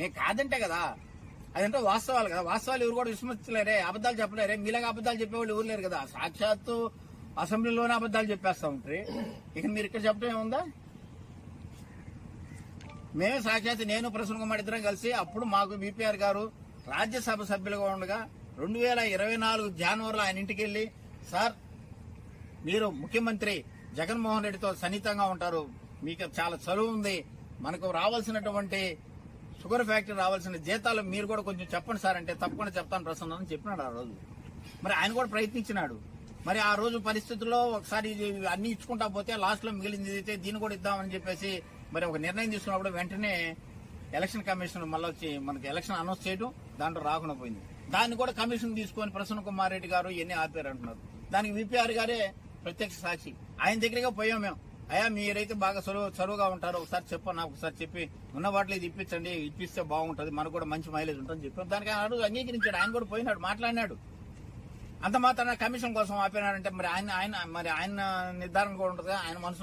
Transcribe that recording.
నేను కాదంటే కదా. అదంటే వాస్తవాలు కదా. వాస్తవాలు ఎవరు కూడా విస్మరించలేరే అబద్ధాలు చెప్పలేరే. మీలాగా అబద్ధాలు చెప్పేవాళ్ళు ఎవరు లేరు కదా. సాక్షాత్తు అసెంబ్లీలోనే అబద్ధాలు చెప్పేస్తా ఉంటారు ఇక మీరు ఇక్కడ చెప్పడం ఏముందా? మేము సాక్షాత్ నేను ప్రసన్న కుమార్ ఇద్దరం కలిసి అప్పుడు మాకు బీపీఆర్ గారు రాజ్యసభ సభ్యులుగా ఉండగా రెండు వేల ఇరవై నాలుగు జనవరిలో ఆయన ఇంటికి వెళ్ళి సార్ మీరు ముఖ్యమంత్రి జగన్మోహన్ రెడ్డితో సన్నిహితంగా ఉంటారు. మీకు చాలా చదువు ఉంది. మనకు రావాల్సినటువంటి షుగర్ ఫ్యాక్టరీ రావాల్సిన జీతాలు మీరు కూడా కొంచెం చెప్పండి సార్ అంటే తప్పకుండా చెప్తాను ప్రసన్న అని చెప్పినాడు ఆ రోజు. మరి ఆయన కూడా ప్రయత్నించినాడు. మరి ఆ రోజు పరిస్థితుల్లో ఒకసారి ఇది అన్ని ఇచ్చుకుంటా పోతే లాస్ట్లో మిగిలింది అయితే దీన్ని కూడా ఇద్దామని చెప్పేసి మరి ఒక నిర్ణయం తీసుకున్నప్పుడు వెంటనే ఎలక్షన్ కమిషన్ మళ్ళీ వచ్చి మనకి ఎలక్షన్ అనౌన్స్ చేయడం దాంట్లో రాకుండా పోయింది. దాన్ని కూడా కమిషన్ తీసుకొని ప్రసన్న కుమార్ రెడ్డి గారు ఇవన్నీ ఆపారు అంటున్నారు దానికి విపిఆర్ గారే ప్రత్యక్ష సాక్షి. ఆయన దగ్గరగా పోయాం మేము. అయ్యా మీరైతే బాగా చొరవ చొరవగా ఉంటారు. ఒకసారి చెప్పు నాకు ఒకసారి చెప్పి. ఉన్న వాటిలో ఇది ఇప్పించండి ఇప్పిస్తే బాగుంటది. మనకు కూడా మంచి మైలేజ్ ఉంటుందని చెప్పాం. దానికి ఆయన అడుగు అంగీకరించాడు. ఆయన కూడా పోయినాడు మాట్లాడినాడు. అంత మాత్రాన కమిషన్ కోసం ఆపినాడంటే మరి ఆయన ఆయన మరి ఆయన నిర్ధారణ కూడా ఉంటుంది ఆయన మనసులో